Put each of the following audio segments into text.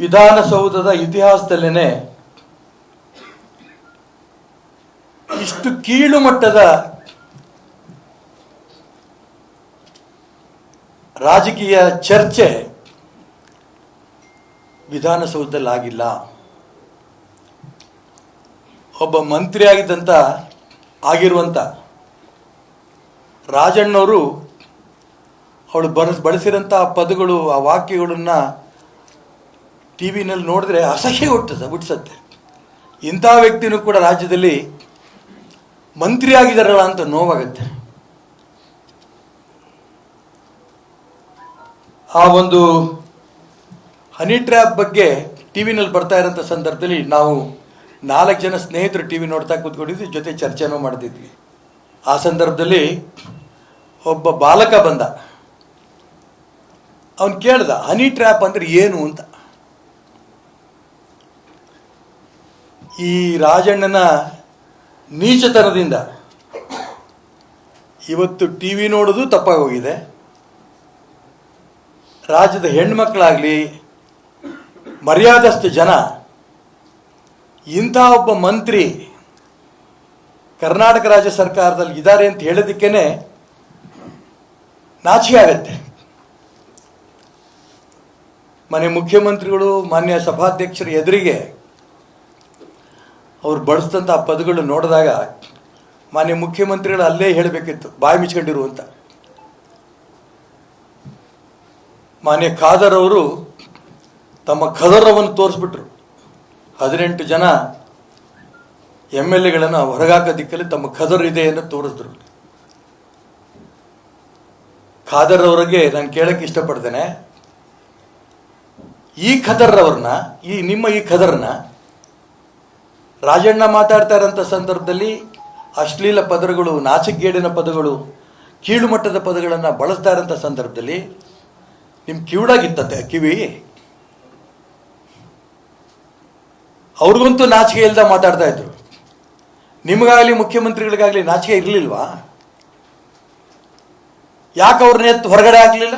ವಿಧಾನಸೌಧದ ಇತಿಹಾಸದಲ್ಲೇನೆ ಇಷ್ಟು ಕೀಳು ಮಟ್ಟದ ರಾಜಕೀಯ ಚರ್ಚೆ ವಿಧಾನಸೌಧದಲ್ಲಿ ಆಗಿಲ್ಲ ಒಬ್ಬ ಮಂತ್ರಿ ಆಗಿದ್ದಂಥ ಆಗಿರುವಂಥ ರಾಜಣ್ಣವರು ಅವಳು ಬಳಸ್ ಪದಗಳು, ಆ ವಾಕ್ಯಗಳನ್ನು ಟಿ ವಿನಲ್ಲಿ ನೋಡಿದ್ರೆ ಅಸಹ್ಯ ಹುಟ್ಟುತ್ತದೆ ಹುಟ್ಟಿಸತ್ತೆ ಇಂಥ ವ್ಯಕ್ತಿನೂ ಕೂಡ ರಾಜ್ಯದಲ್ಲಿ ಮಂತ್ರಿ ಅಂತ ನೋವಾಗುತ್ತೆ. ಆ ಒಂದು ಹನಿ ಟ್ರ್ಯಾಪ್ ಬಗ್ಗೆ ಟಿ ವಿನಲ್ಲಿ ಬರ್ತಾ ಇರೋಂಥ ಸಂದರ್ಭದಲ್ಲಿ ನಾವು ನಾಲ್ಕು ಜನ ಸ್ನೇಹಿತರು ಟಿ ವಿ ನೋಡ್ತಾ ಕೂತ್ಕೊಂಡಿದ್ವಿ, ಜೊತೆ ಚರ್ಚೆನೂ ಮಾಡ್ತಿದ್ವಿ. ಆ ಸಂದರ್ಭದಲ್ಲಿ ಒಬ್ಬ ಬಾಲಕ ಬಂದ. ಅವನು ಕೇಳ್ದ, ಹನಿ ಟ್ರ್ಯಾಪ್ ಅಂದರೆ ಏನು ಅಂತ. ಈ ರಾಜಣ್ಣನ ನೀಚತನದಿಂದ ಇವತ್ತು ಟಿ ವಿ ನೋಡೋದು ತಪ್ಪಾಗಿ ಹೋಗಿದೆ ರಾಜ್ಯದ ಹೆಣ್ಮಕ್ಳಾಗಲಿ ಮರ್ಯಾದಷ್ಟು ಜನ, ಇಂಥ ಒಬ್ಬ ಮಂತ್ರಿ ಕರ್ನಾಟಕ ರಾಜ್ಯ ಸರ್ಕಾರದಲ್ಲಿ ಇದ್ದಾರೆ ಅಂತ ಹೇಳೋದಕ್ಕೇನೆ ನಾಚಿಕೆ ಆಗತ್ತೆ. ಮನೆ ಮುಖ್ಯಮಂತ್ರಿಗಳು, ಮಾನ್ಯ ಸಭಾಧ್ಯಕ್ಷರ ಎದುರಿಗೆ ಅವ್ರು ಬಳಸಿದಂಥ ಪದಗಳು ನೋಡಿದಾಗ ಮಾನ್ಯ ಮುಖ್ಯಮಂತ್ರಿಗಳು ಅಲ್ಲೇ ಹೇಳಬೇಕಿತ್ತು, ಬಾಯಿ ಮಿಚ್ಕೊಂಡಿರು ಅಂತ. ಮಾನ್ಯ ಖಾದರ್ ಅವರು ತಮ್ಮ ಖದರವನ್ನು ತೋರಿಸ್ಬಿಟ್ರು. ಹದಿನೆಂಟು ಜನ ಎಂ ಎಲ್ ಎಗಳನ್ನು ಹೊರಗಾಕ ದಿಕ್ಕಲ್ಲಿ ತಮ್ಮ ಖದರ್ ಇದೆ ಅಂತ ತೋರಿಸಿದ್ರು. ಖಾದರ್ ಅವರಿಗೆ ನಾನು ಕೇಳಕ್ಕೆ ಇಷ್ಟಪಡ್ತೇನೆ, ಈ ಖದರ್ ಅವ್ರನ್ನ ಈ ನಿಮ್ಮ ಈ ಖದರ್ನ ರಾಜಣ್ಣ ಮಾತಾಡ್ತಾ ಇರೋಂಥ ಸಂದರ್ಭದಲ್ಲಿ ಅಶ್ಲೀಲ ಪದಗಳು ನಾಚಿಕೆಗೇಡಿನ ಪದಗಳು ಕೀಳು ಮಟ್ಟದ ಪದಗಳನ್ನು ಬಳಸ್ತಾ ಇರೋಂಥ ಸಂದರ್ಭದಲ್ಲಿ ನಿಮ್ಮ ಕಿವಿಡಾಗಿತ್ತತೆ ಕಿವಿ? ಅವ್ರಿಗಂತೂ ನಾಚಿಕೆ ಇಲ್ಲದ ಮಾತಾಡ್ತಾ ಇದ್ರು. ನಿಮಗಾಗಲಿ, ಮುಖ್ಯಮಂತ್ರಿಗಳಿಗಾಗಲಿ ನಾಚಿಕೆ ಇರಲಿಲ್ವಾ? ಯಾಕೆ ಅವ್ರನ್ನ ಎತ್ತು ಹೊರಗಡೆ ಆಗಲಿಲ್ಲ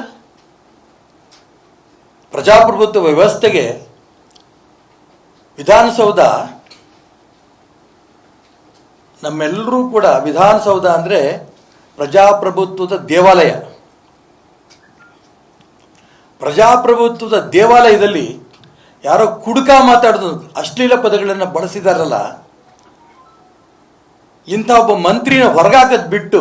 ಪ್ರಜಾಪ್ರಭುತ್ವ ವ್ಯವಸ್ಥೆಗೆ ವಿಧಾನಸೌಧ ನಮ್ಮೆಲ್ಲರೂ ಕೂಡ ವಿಧಾನಸೌಧ ಅಂದರೆ ಪ್ರಜಾಪ್ರಭುತ್ವದ ದೇವಾಲಯ. ಪ್ರಜಾಪ್ರಭುತ್ವದ ದೇವಾಲಯದಲ್ಲಿ ಯಾರೋ ಕುಡುಕ ಮಾತಾಡೋದು ಅಶ್ಲೀಲ ಪದಗಳನ್ನು ಬಳಸಿದಾರಲ್ಲ, ಇಂಥ ಒಬ್ಬ ಮಂತ್ರಿನ ಹೊರಗಾಕದ್ ಬಿಟ್ಟು